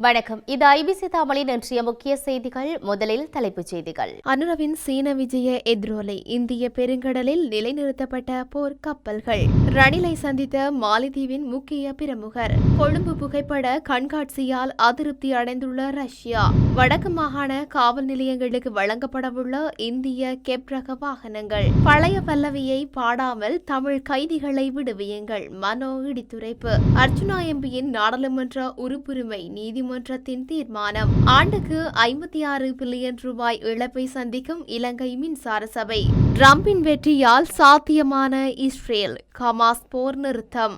வணக்கம். இது ஐபிசி தமிழின் இன்றைய முக்கிய செய்திகள். முதலில் தலைப்புச் செய்திகள். அனுரவின் சீன விஜய எதிரொலை. இந்திய பெருங்கடலில் நிலைநிறுத்தப்பட்ட போர் கப்பல்கள். ரணிலை சந்தித்த மாலத்தீவின் முக்கிய பிரமுகர். கொழும்பு புகைப்பட கண்காட்சியால் அதிருப்தி அடைந்துள்ள ரஷ்யா. வடக்கு மாகாண காவல் நிலையங்களுக்கு வழங்கப்படவுள்ள இந்திய கெப் ரக வாகனங்கள். பழைய பல்லவியை பாடாமல் தமிழ் கைதிகளை விடுவியுங்கள். மனோ இடித்துரைப்பு. அர்ச்சுனா எம்பியின் நாடாளுமன்ற உறுப்புரிமை நீதிமன்ற நீதிமன்றத்தின் தீர்மானம். ஆண்டுக்கு ஐம்பத்தி ஆறு பில்லியன் ரூபாய் இழப்பை சந்திக்கும் இலங்கை மின்சார சபை. டிரம்பின் வெற்றியால் சாத்தியமான இஸ்ரேல் ஹமாஸ் போர் நிறுத்தம்.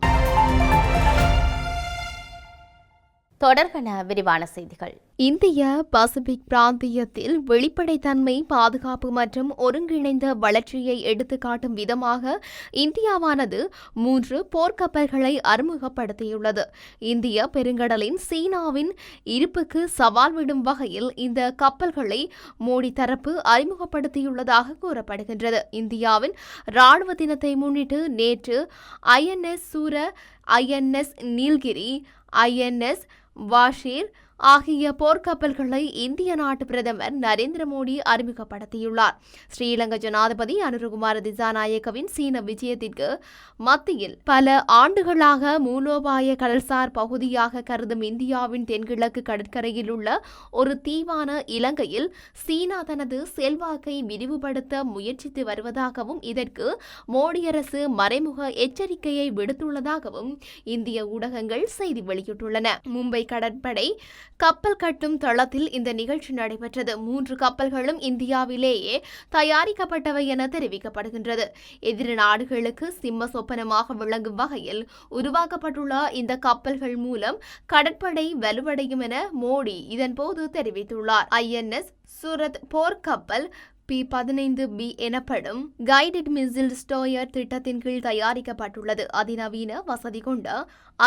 தொடர்கன விரிவான செய்திகள். இந்திய பசிபிக் பிராந்தியத்தில் வெளிப்படைத்தன்மை பாதுகாப்பு மற்றும் ஒருங்கிணைந்த வளர்ச்சியை எடுத்துக்காட்டும் விதமாக இந்தியாவானது மூன்று போர்க்கப்பல்களை அறிமுகப்படுத்தியுள்ளது. இந்திய பெருங்கடலின் சீனாவின் இருப்புக்கு சவால் விடும் வகையில் இந்த கப்பல்களை மோடி தரப்பு அறிமுகப்படுத்தியுள்ளதாக கூறப்படுகின்றது. இந்தியாவின் ராணுவ தினத்தை முன்னிட்டு நேற்று ஐஎன்எஸ் சூர ஐஎன்எஸ் நீல்கிரி ஐஎன்எஸ் वाशीर ஆகிய போர்க்கப்பல்களை இந்திய நாட்டு பிரதமர் நரேந்திர மோடி அறிமுகப்படுத்தியுள்ளார். ஸ்ரீலங்கா ஜனாதிபதி அனுரகுமார திசாநாயக்கவின் சீன விஜயத்திற்கு மத்தியில் பல ஆண்டுகளாக மூலோபாய கடல்சார் பகுதியாக கருதும் இந்தியாவின் தென்கிழக்கு கடற்கரையில் உள்ள ஒரு தீவான இலங்கையில் சீனா தனது செல்வாக்கை விரிவுபடுத்த முயற்சித்து வருவதாகவும் இதற்கு மோடி அரசு மறைமுக எச்சரிக்கையை விடுத்துள்ளதாகவும் இந்திய ஊடகங்கள் செய்தி வெளியிட்டுள்ளன. மும்பை கடற்படை கப்பல் கட்டும் தளத்தில் இந்த நிகழ்ச்சி நடைபெற்றது. மூன்று கப்பல்களும் இந்தியாவிலேயே தயாரிக்கப்பட்டவை என தெரிவிக்கப்படுகின்றது. எதிரி நாடுகளுக்கு சிம்ம சொப்பனமாக விளங்கும் வகையில் உருவாக்கப்பட்டுள்ள இந்த கப்பல்கள் மூலம் கடற்படை வலுவடையும் என மோடி இதன்போது தெரிவித்துள்ளார். ஐஎன்எஸ் சூரத் போர்க்கப்பல் பி பதினைந்து பி எனப்படும் கைடட் மிசில் ஸ்டோயர் திட்டத்தின் கீழ் தயாரிக்கப்பட்டுள்ளது. அதிநவீன வசதி கொண்ட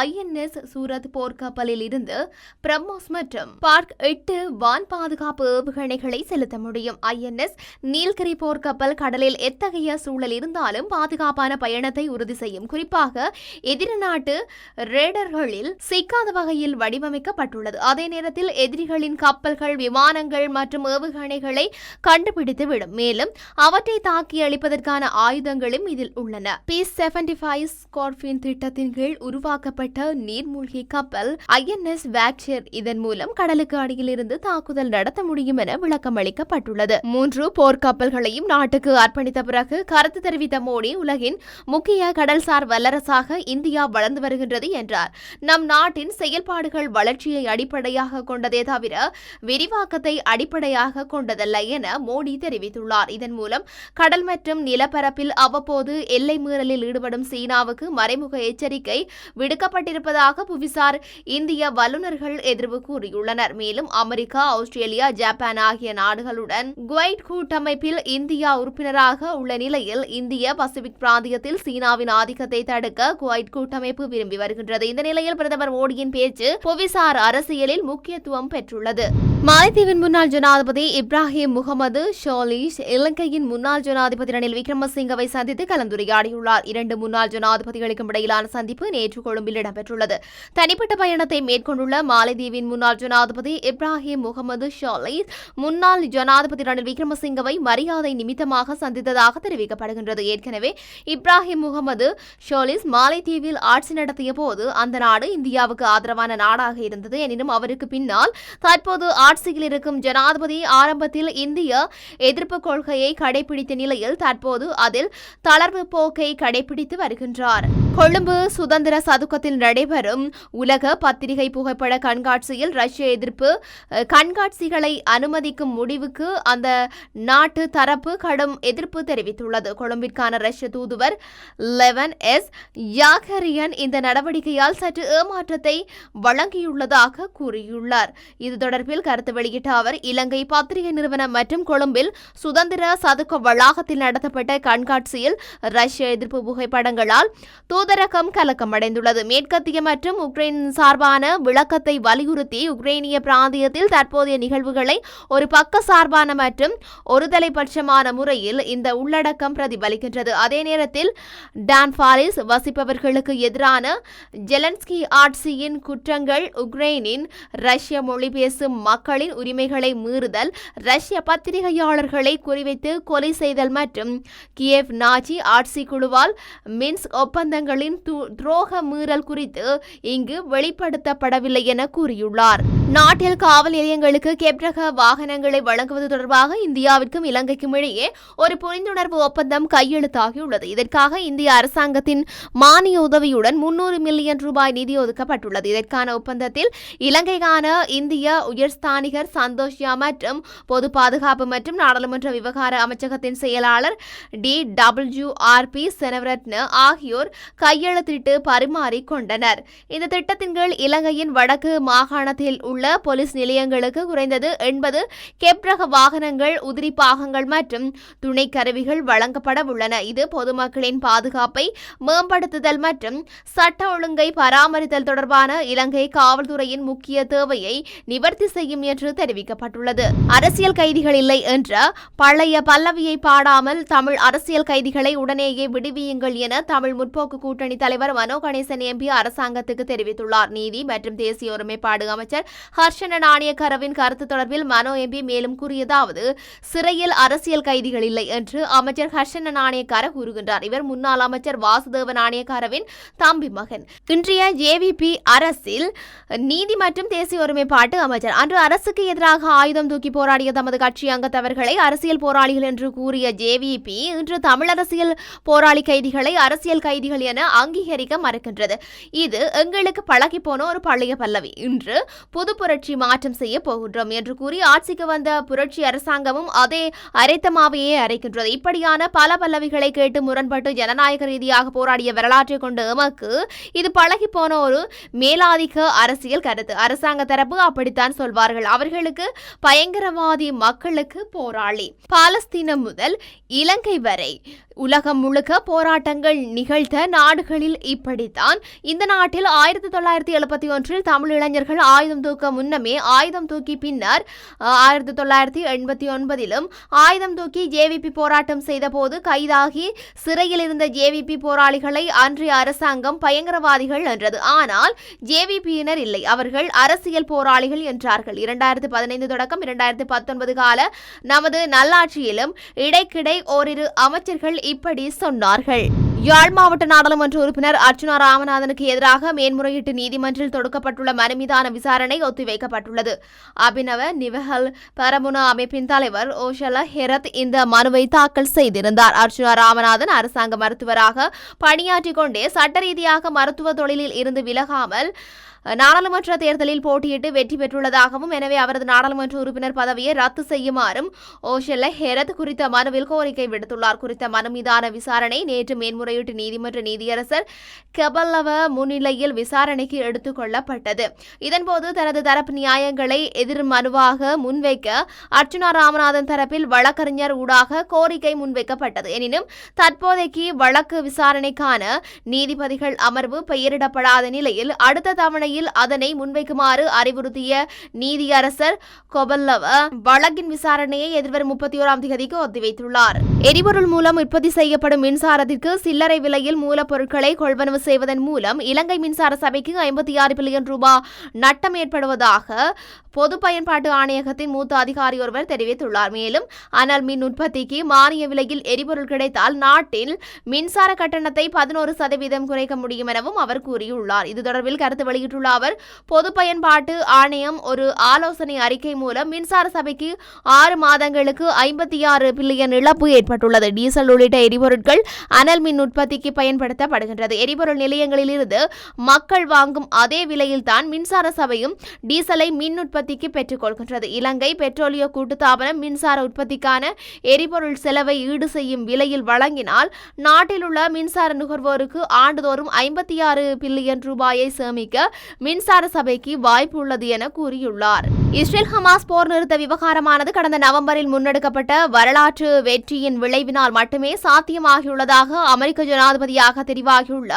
ஐஎன்எஸ் சூரத் போர்க்கப்பலில் இருந்து பிரம்மோஸ் மற்றும் பார்க் எட்டு வான் பாதுகாப்பு ஏவுகணைகளை செலுத்த முடியும். ஐஎன்எஸ் நீல்கிரி போர்க்கப்பல் கடலில் எத்தகைய சூழல் இருந்தாலும் பாதுகாப்பான பயணத்தை உறுதி செய்யும். குறிப்பாக எதிரி நாட்டு ரேடர்களில் சிக்காத வகையில் வடிவமைக்கப்பட்டுள்ளது. அதே நேரத்தில் எதிரிகளின் கப்பல்கள் விமானங்கள் மற்றும் ஏவுகணைகளை கண்டுபிடித்து விடும் மேலும் அவற்றை தாக்கி அளிப்பதற்கான ஆயுதங்களும் இதில் உள்ளன. பி செவன்டி ஃபைவ் ஸ்கார்பின் திட்டத்தின் கீழ் உருவாக்கப்பட்ட நீர்மூழ்கி கப்பல் ஐஎன்எஸ் வேக்சர் இதன் மூலம் கடலுக்கு அடியிலிருந்து தாக்குதல் நடத்த முடியும் என விளக்கம் அளிக்கப்பட்டுள்ளது. மூன்று போர்க்கப்பல்களையும் நாட்டுக்கு அர்ப்பணித்த பிறகு கருத்து தெரிவித்த மோடி உலகின் முக்கிய கடல்சார் வல்லரசாக இந்தியா வளர்ந்து வருகின்றது என்றார். நம் நாட்டின் செயல்பாடுகள் வளர்ச்சியை அடிப்படையாக கொண்டதே தவிர விரிவாக்கத்தை அடிப்படையாக கொண்டதல்ல என மோடி தெரிவித்துள்ளார். இதன் மூலம் கடல் மற்றும் நிலப்பரப்பில் அவ்வப்போது எல்லை மீறலில் ஈடுபடும் சீனாவுக்கு மறைமுக எச்சரிக்கை விடுக்கப்பட்டிருப்பதாக புவிசார் இந்திய வல்லுநர்கள் எதிர்வு கூறியுள்ளனர். மேலும் அமெரிக்கா ஆஸ்திரேலியா ஜப்பான் ஆகிய நாடுகளுடன் குவைட் கூட்டமைப்பில் இந்தியா உறுப்பினராக உள்ள நிலையில் இந்திய பசிபிக் பிராந்தியத்தில் சீனாவின் ஆதிக்கத்தை தடுக்க குவைட் கூட்டமைப்பு விரும்பி வருகின்றது. இந்த நிலையில் பிரதமர் மோடியின் பேச்சு புவிசார் அரசியலில் முக்கியத்துவம் பெற்றுள்ளது. மாலத்தீவின் முன்னாள் ஜனாதிபதி இப்ராஹிம் முகமது ஷோலிஷ் இலங்கையின் முன்னாள் ஜனாதிபதி ரணில் விக்ரமசிங்கவை சந்தித்து கலந்துரையாடியுள்ளார். இரண்டு முன்னாள் ஜனாதிபதிகளுக்கும் இடையிலான சந்திப்பு நேற்று கொழும்பில் இடம்பெற்றுள்ளது. தனிப்பட்ட பயணத்தை மேற்கொண்டுள்ள மாலைதீவின் முன்னாள் ஜனாதிபதி இப்ராஹிம் முகமது ஷோலிஷ் முன்னாள் ஜனாதிபதி ரணில் விக்ரமசிங்கவை மரியாதை நிமித்தமாக சந்தித்ததாக தெரிவிக்கப்படுகின்றது. ஏற்கனவே இப்ராஹிம் முகமது ஷோலிஸ் மாலைதீவில் ஆட்சி நடத்திய போது அந்த நாடு இந்தியாவுக்கு ஆதரவான நாடாக இருந்தது. எனினும் அவருக்கு பின்னால் தற்போது ஆட்சியில் இருக்கும் ஜனாதிபதி ஆரம்பத்தில் இந்திய எதிர்ப்பு கொள்கையை கடைபிடித்த நிலையில் தற்போது அதில் தளர்வு போக்கை கடைபிடித்து வருகின்றார். கொழும்பு சுதந்திர சதுக்கத்தில் நடைபெறும் உலக பத்திரிகை புகைப்பட கண்காட்சியில் ரஷ்ய எதிர்ப்பு கண்காட்சிகளை அனுமதிக்கும் முடிவுக்கு அந்த நாட்டு தரப்பு கடும் எதிர்ப்பு தெரிவித்துள்ளது. கொழும்பிற்கான ரஷ்ய தூதுவர் லெவன் எஸ் யாகரியன் இந்த நடவடிக்கையால் சற்று ஏமாற்றத்தை வழங்கியுள்ளதாக கூறியுள்ளார். இது தொடர்பில் கருத்து வெளியிட்ட அவர் இலங்கை பத்திரிகை நிறுவனம் மற்றும் கொழும்பில் சுதந்திர சதுக்க வளாகத்தில் நடத்தப்பட்ட கண்காட்சியில் ரஷ்ய எதிர்ப்பு புகைப்படங்களால் தூது தூதரகம் கலக்கமடைந்துள்ளது மேற்கத்திய மற்றும் உக்ரைன் சார்பான விளக்கத்தை வலியுறுத்தி உக்ரைனிய பிராந்தியத்தில் தற்போதைய நிகழ்வுகளை ஒரு பக்க சார்பான மற்றும் ஒருதலைபட்சமான முறையில் இந்த உள்ளடக்கம் பிரதிபலிக்கின்றது. அதே நேரத்தில் டான்ஃபாலிஸ் வசிப்பவர்களுக்கு எதிரான ஜெலன்ஸ்கி ஆட்சியின் குற்றங்கள் உக்ரைனின் ரஷ்ய மொழி பேசும் மக்களின் உரிமைகளை மீறுதல் ரஷ்ய பத்திரிகையாளர்களை குறிவைத்து கொலை செய்தல் மற்றும் கியேவ் நாஜி ஆட்சி குழுவால் மின்ஸ்க் ஒப்பந்தங்கள் அவர்களின் துரோக மீறல் குறித்து இங்கு வெளிப்படுத்தப்படவில்லை என கூறியுள்ளார். நாட்டில் காவல் நிலையங்களுக்கு கெப்ரக வாகனங்களை வழங்குவது தொடர்பாக இந்தியாவிற்கும் இலங்கைக்கும் இடையே ஒரு புரிந்துணர்வு ஒப்பந்தம் கையெழுத்தாகியுள்ளது. இதற்காக இந்திய அரசாங்கத்தின் மானிய உதவியுடன் முன்னூறு மில்லியன் ரூபாய் நிதி ஒதுக்கப்பட்டுள்ளது. இதற்கான ஒப்பந்தத்தில் இலங்கைக்கான இந்திய உயர்ஸ்தானிகர் சந்தோஷ் யா மற்றும் பொது பாதுகாப்பு மற்றும் நாடாளுமன்ற விவகார அமைச்சகத்தின் செயலாளர் D W R P Senavaratna ஆகியோர் கையெழுத்திட்டு பரிமாறி கொண்டனர். இந்த திட்டத்தின் கீழ் இலங்கையின் வடக்கு மாகாணத்தில் உள்ள போலீஸ் நிலையங்களுக்கு குறைந்தது எண்பது கெப்ரக வாகனங்கள் உதிரி பாகங்கள் மற்றும் துணை கருவிகள் வழங்கப்பட உள்ளன. இது பொதுமக்களின் பாதுகாப்பை மேம்படுத்துதல் மற்றும் சட்ட ஒழுங்கை பராமரித்தல் தொடர்பான இலங்கை காவல்துறையின் முக்கிய தேவையை நிவர்த்தி செய்யும் என்று தெரிவிக்கப்பட்டுள்ளது. அரசியல் கைதிகள் இல்லை என்ற பழைய பல்லவியை பாடாமல் தமிழ் அரசியல் கைதிகளை உடனேயே விடுவியுங்கள் என தமிழ் முற்போக்கு கூட்டணி தலைவர் மனோ கணேசன் எம்பி அரசாங்கத்துக்கு தெரிவித்துள்ளார். நீதி மற்றும் தேசிய ஒருமைப்பாடு அமைச்சர் ஹர்ஷன நாணயக்கரவின் கருத்து தொடர்பில் மனோ எம்பி மேலும் கூறியதாவது சிறையில் அரசியல் கைதிகள் இல்லை என்று அமைச்சர் ஹர்ஷன நாணயக்கார கூறுகின்றார். இவர் முன்னாள் அமைச்சர் வாசுதேவ நாணயக்காரவின் தம்பி மகன். இன்றைய ஜேவிபி அரசில் நீதி மற்றும் தேசிய ஒருமைப்பாட்டு அமைச்சர். அன்று அரசுக்கு எதிராக ஆயுதம் தூக்கி போராடிய தமது கட்சி அங்கத்தவர்களை அரசியல் போராளிகள் என்று கூறிய ஜேவிபி இன்று தமிழரசியல் போராளி கைதிகளை அரசியல் கைதிகள் என அங்கீகரிக்க மறுக்கின்றது. இது எங்களுக்கு பழகி போன ஒரு பழைய பல்லவி. இன்று புது புரட்சி மாற்றம் செய்ய போகின்றோம் என்று கூறி ஆட்சிக்கு வந்த புரட்சி அரசாங்கமும் அதே அரைத்த மாவையே அரைக்கின்றது. இப்படியான பல பல்லவிகளை கேட்டு முரண்பட்டு ஜனநாயக ரீதியாக போராடிய வரலாற்றை கொண்டு எமக்கு இது பழகி போன ஒரு மேலாதிக்க அரசியல் கருத்து. அரசாங்க தரப்பு அப்படித்தான் சொல்வார்கள். அவர்களுக்கு பயங்கரவாதி மக்களுக்கு போராளி. பாலஸ்தீனம் முதல் இலங்கை வரை உலகம் முழுக்க போராட்டங்கள் நிகழ்த்த நாடுகளில் இப்படித்தான். இந்த நாட்டில் ஆயிரத்தி தொள்ளாயிரத்தி எழுபத்தி ஒன்றில் தமிழ் இளைஞர்கள் ஆயுதம் தூக்க முன்னமே ஆயுதம் தூக்கி பின்னர் ஆயிரத்தி தொள்ளாயிரத்தி எண்பத்தி ஒன்பதிலும் ஆயுதம் தூக்கி ஜேவிபி போராட்டம் செய்தபோது கைதாகி சிறையில் இருந்த ஜேவிபி போராளிகளை அன்றைய அரசாங்கம் பயங்கரவாதிகள் என்றது. ஆனால் ஜேவிபியினர் இல்லை. அவர்கள் அரசியல் போராளிகள் என்றார்கள். இரண்டாயிரத்து பதினைந்து தொடக்கம் இரண்டாயிரத்து பத்தொன்பது கால நமது நல்லாட்சியிலும் இடைக்கிடை ஓரிரு அமைச்சர்கள் இப்படி சொன்னார்கள். யாழ் மாவட்ட நாடாளுமன்ற உறுப்பினர் அர்ச்சுனா ராமநாதனுக்கு எதிராக மேன்முறையீட்டு நீதிமன்றில் தொடுக்கப்பட்டுள்ள மனு மீதான விசாரணை ஒத்திவைக்கப்பட்டுள்ளது. அபினவ நிவஹல் பரமுனா அமைப்பின் தலைவர் ஓஷல ஹெரத் இந்த மனுவை தாக்கல் செய்திருந்தார். அர்ச்சுனா ராமநாதன் அரசாங்க மருத்துவராக பணியாற்றிக் கொண்டே சட்ட ரீதியாக மருத்துவ தொழிலில் இருந்து விலகாமல் நாடாளுமன்ற தேர்தலில் போட்டியிட்டு வெற்றி பெற்றுள்ளதாகவும் எனவே அவரது நாடாளுமன்ற உறுப்பினர் பதவியை ரத்து செய்யுமாறும் ஓஷல்ல ஹெரத் குறித்த மனுவில் கோரிக்கை விடுத்துள்ளார். குறித்த மனு மீதான விசாரணை நேற்று மேன்முறையீட்டு நீதிமன்ற நீதியரசர் கெபல்லவ முன்னிலையில் விசாரணைக்கு எடுத்துக் கொள்ளப்பட்டது. இதன்போது தனது தரப்பு நியாயங்களை எதிர் மனுவாக முன்வைக்க அர்ச்சுனா ராமநாதன் தரப்பில் வழக்கறிஞர் ஊடாக கோரிக்கை முன்வைக்கப்பட்டது. எனினும் தற்போதைக்கு வழக்கு விசாரணைக்கான நீதிபதிகள் அமர்வு பெயரிடப்படாத நிலையில் அடுத்த தவணையில் அதனை முன்வைக்குமாறு அறிவுறுத்திய நீதியரசர் கொபல்லவ வழக்கின் விசாரணையை எதிர்வரும் முப்பத்தி ஓராம் தேதிக்கு ஒத்திவைத்துள்ளார். எரிபொருள் மூலம் உற்பத்தி செய்யப்படும் மின்சாரத்திற்கு சில்லறை விலையில் மூலப்பொருட்களை கொள்வனவு செய்வதன் மூலம் இலங்கை மின்சார சபைக்கு ஐம்பத்தி ஆறு பில்லியன் ரூபாய் நட்டம் ஏற்படுவதாக பொது பயன்பாட்டு ஆணையகத்தின் மூத்த அதிகாரி ஒருவர் தெரிவித்துள்ளார். மேலும் அனல் மின் உற்பத்திக்கு மானிய விலையில் எரிபொருள் கிடைத்தால் நாட்டில் மின்சார கட்டணத்தை பதினோரு சதவீதம் குறைக்க முடியும் எனவும் அவர் கூறியுள்ளார். இது தொடர்பில் கருத்து வெளியிட்டுள்ள அவர் பொது பயன்பாட்டு ஆணையம் ஒரு ஆலோசனை அறிக்கை மூலம் மின்சார சபைக்கு ஆறு மாதங்களுக்கு ஐம்பத்தி ஆறு பில்லியன் இழப்பு ஏற்பட்டுள்ளது. டீசல் உள்ளிட்ட எரிபொருட்கள் அனல் மின் உற்பத்திக்கு பயன்படுத்தப்படுகின்றது. எரிபொருள் நிலையங்களில் இருந்து மக்கள் வாங்கும் அதே விலையில்தான் மின்சார சபையும் டீசலை மின் உற்பத்திக்கு பெற்றுக்கொள்கின்றது இலங்கை பெட்ரோலிய கூட்டுத்தாபனம் மின்சார உற்பத்திக்கான எரிபொருள் செலவை ஈடு செய்யும் விலையில் வழங்கினால் நாட்டில் உள்ள மின்சார நுகர்வோருக்கு ஆண்டுதோறும் ஐம்பத்தி ஆறு பில்லியன் ரூபாயை சேமிக்க மின்சார சபைக்கு வாய்ப்பு உள்ளது என கூறியுள்ளார். இஸ்ரேல் ஹமாஸ் போர் நிறுத்த விவகாரமானது கடந்த நவம்பரில் முன்னெடுக்கப்பட்ட வரலாற்று வெற்றியின் விளைவினால் மட்டுமே சாத்தியமாகியுள்ளதாக அமெரிக்க ஜனாதிபதியாக தெரிவாகியுள்ள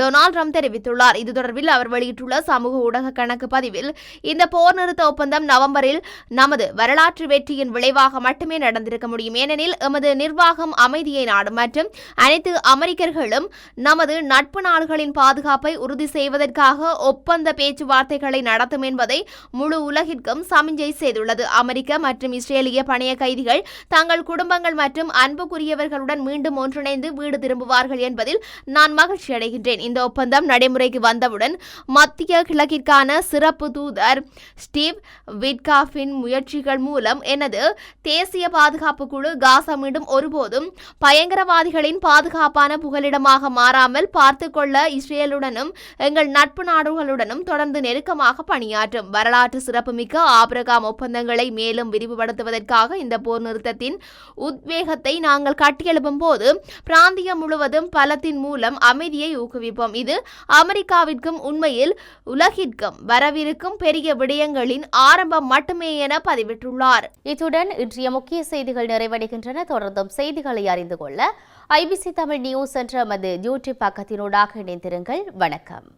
டொனால்ட் ட்ரம்ப் தெரிவித்துள்ளார். இது தொடர்பில் அவர் வெளியிட்டுள்ள சமூக ஊடக கணக்கு பதிவில் இந்த போர் நிறுத்த ஒப்பந்தம் நவம்பரில் நமது வரலாற்று வெற்றியின் விளைவாக மட்டுமே நடந்திருக்க முடியும். ஏனெனில் எமது நிர்வாகம் அமைதியை நாடும் மற்றும் அனைத்து அமெரிக்கர்களும் நமது நட்பு நாடுகளின் பாதுகாப்பை உறுதி செய்வதற்காக ஒப்பந்த பேச்சுவார்த்தைகளை நடத்தும் என்பதை முழு உலகிற்கும் சமிஞ்சை செய்துள்ளது. அமெரிக்க மற்றும் இஸ்ரேலிய பணைய கைதிகள் தங்கள் குடும்பங்கள் மற்றும் அன்புக்குரியவர்களுடன் மீண்டும் ஒன்றிணைந்து வீடு திரும்புவார்கள் என்பதில் நான் மகிழ்ச்சி அடைகின்றேன். இந்த ஒப்பந்தம் நடைமுறைக்கு வந்தவுடன் மத்திய கிழக்கிற்கான சிறப்பு தூதர் ஸ்டீவ் விட்காஃபின் முயற்சிகள் மூலம் எனது தேசிய பாதுகாப்பு குழு காசா மீண்டும் ஒருபோதும் பயங்கரவாதிகளின் பாதுகாப்பான புகலிடமாக மாறாமல் பார்த்துக்கொள்ள இஸ்ரேலுடனும் எங்கள் நட்பு நாடுகளுடன் நாடுகளுடனும் தொடர்ந்து நெருக்கமாக பணியாற்றும். வரலாற்று சிறப்புமிக்க ஆபிரகாம் ஒப்பந்தங்களை மேலும் விரிவுபடுத்துவதற்காக இந்த போர் நிறுத்தத்தின் உத்வேகத்தை நாங்கள் கட்டியெழுப்பும் போது பிராந்தியம் முழுவதும் பலத்தின் மூலம் அமைதியை ஊக்குவிப்போம். இது அமெரிக்காவிற்கும் உண்மையில் உலகிற்கும் வரவிருக்கும் பெரிய விடயங்களின் ஆரம்பம் மட்டுமே என பதிவிட்டுள்ளார். இத்துடன் இன்றைய முக்கிய செய்திகள் நிறைவடைகின்றன. தொடர்ந்தும் செய்திகளை அறிந்து கொள்ள ஐபிசி தமிழ் நியூஸ் என்ற மது யூடியூப் பக்கத்தினூடாக இணைந்திருங்கள். வணக்கம்.